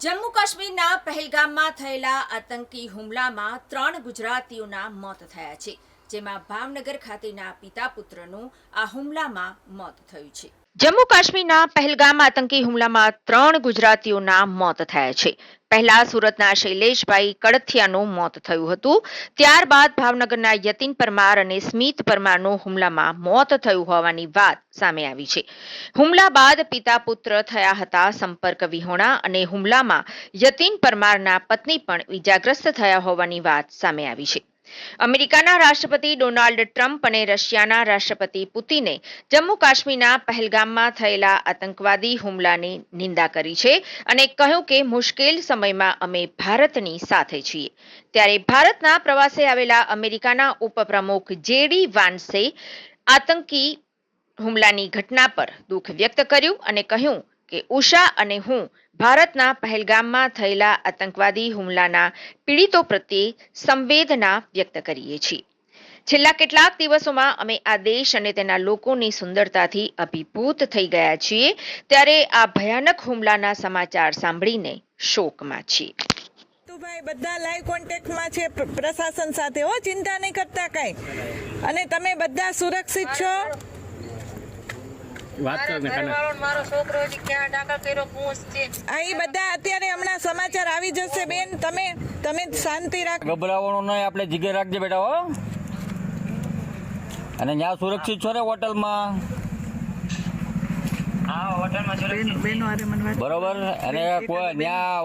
જમ્મુ કાશ્મીરના પહેલગામમાં થયેલા આતંકી હુમલામાં ત્રણ ગુજરાતીઓના મોત થયા છે, જેમાં ભાવનગર ખાતેના પિતા પુત્રનું આ હુમલામાં મોત થયું છે. જમ્મુ કાશ્મીરના પહેલગામ આતંકી હુમલામાં ત્રણ ગુજરાતીઓના મોત થયા છે. પહેલા સુરતના શૈલેષભાઈ કડથિયાનું મોત થયું હતું. ત્યારબાદ ભાવનગરના યતિન પરમાર અને સ્મિત પરમારનું હુમલામાં મોત થયું હોવાની વાત સામે આવી છે. હુમલા બાદ પિતા પુત્ર થયા હતા સંપર્ક વિહોણા અને હુમલામાં યતિન પરમારના પત્ની પણ ઇજાગ્રસ્ત થયા હોવાની વાત સામે આવી છે. અમેરિકાના રાષ્ટ્રપતિ ડોનાલ્ડ ટ્રમ્પ અને રશિયાના રાષ્ટ્રપતિ પુતિને જમ્મુ કાશ્મીરના પહેલગામમાં થયેલા આતંકવાદી હુમલાની નિંદા કરી છે અને કહ્યું કે મુશ્કેલ સમયમાં અમે ભારતની સાથે છીએ. ત્યારે ભારતના પ્રવાસે આવેલા અમેરિકાના ઉપપ્રમુખ જેડી વાન્સે આતંકી હુમલાની ઘટના પર દુઃખ વ્યક્ત કર્યું અને કહ્યું કે ઉષા અને હું ભારતના પહેલગામમાં થયેલા આતંકવાદી હુમલાના પીડિતો પ્રત્યે સંવેદના વ્યક્ત કરીએ છીએ. છેલ્લા કેટલાક દિવસોમાં અમે આ દેશ અને તેના લોકોની સુંદરતાથી અભિભૂત થઈ ગયા છીએ, ત્યારે આ ભયાનક હુમલાના સમાચાર સાંભળીને શોકમાં છીએ. ભાઈ બધા લાઈવ કોન્ટેક્ટમાં છે પ્રશાસન સાથે. હો, ચિંતા નહીં કરતા કાંઈ. અને તમે બધા સુરક્ષિત છો? વાત કર ને કના. મારો છોકરો હજી ક્યાં ડાકા કર્યો પૂછ છે. આ બધા અત્યારે હમણાં સમાચાર આવી જશે બેન. તમે તમે શાંતિ રાખ. ગભરાવાનું નહીં આપણે જીગે રાખજે બેટા હો. અને ત્યાં સુરક્ષિત છો ને હોટલમાં? બેનો હારે મને વાત બરોબર. અને કોઈ ત્યાં